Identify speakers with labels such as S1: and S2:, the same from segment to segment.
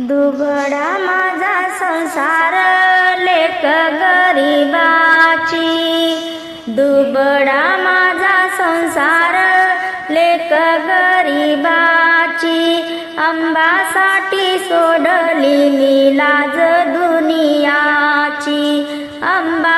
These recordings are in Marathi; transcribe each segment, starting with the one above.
S1: दुबडा माझा संसार लेख गरीबाची. दुबडा माझा संसार लेख गरीबाची. अंबासाठी सोडली मी लाज दुनियाची. आंबा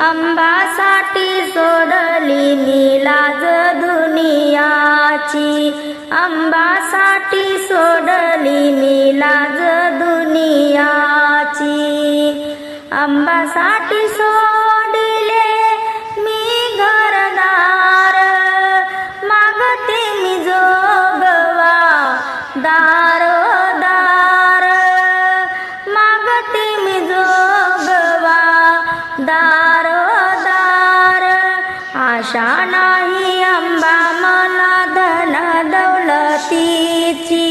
S1: अंबासाठी सोडली मी लाज दुनियाची. अंबासाठी सोडली मी लाज दुनियाची. आंबासाठी सोडिले मी घरदार. मागते मी जोगवा दार दार मागते मी जोगवा दार आशा नाही अंबा मला धन दौलतीची.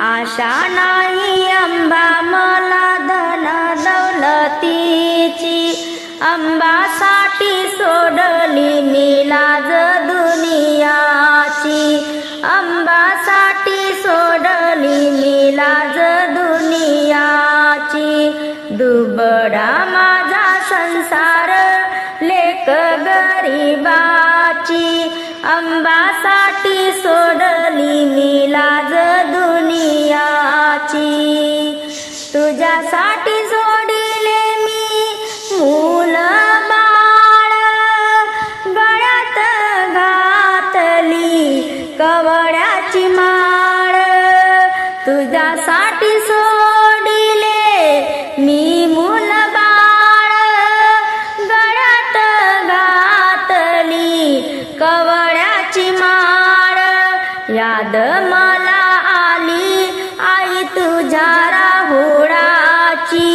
S1: आशा नाही अंबा मला धन दौलतीची. अंबासाठी सोडली मी लाज दुनियाची. अंबासाठी सोडली मी लाज दुनियाची. दुबडा माझा संसार लेक गरीबा अंबासाठी सोडली मी लाज दुनियाची. तुझ्यासाठी सोड याद मला आली आई तुझ्या राहुळाची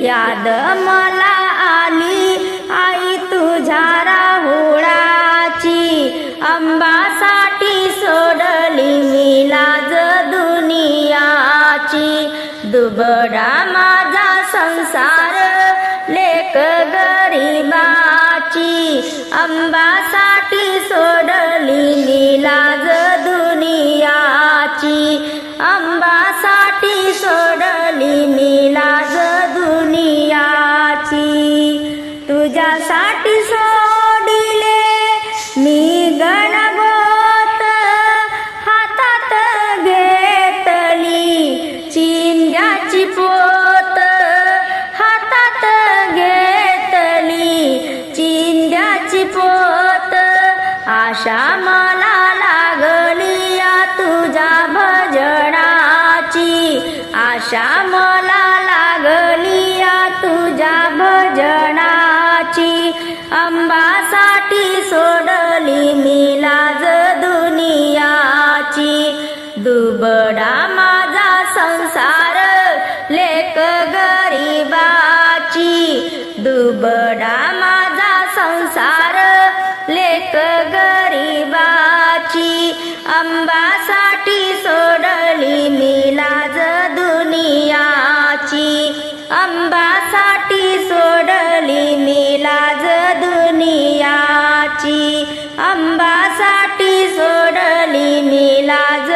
S1: याद मला आली आई तुझ्या राहुळाची अंबासाठी सोडली मी लाज दुनियाची. दुबडा माझा संसार लेक गरीबाची. अंबासाठी सोडली मी लाज दुनियाची अंबासाठी सोडली मी लाज दुनियाची. तुझ्यासाठी सोडिले मी गणगोत हातात घेतली. चिंध्याची पोत हातात घेतली. चिंध्याची पोत आशा मला लागली. दुबडा माझा संसार लेक गरीबाची अंबासाठी सोडली मी लाज दुनियाची. अंबासाठी सोडली मी लाज दुनियाची. अंबासाठी सोडली मी लाज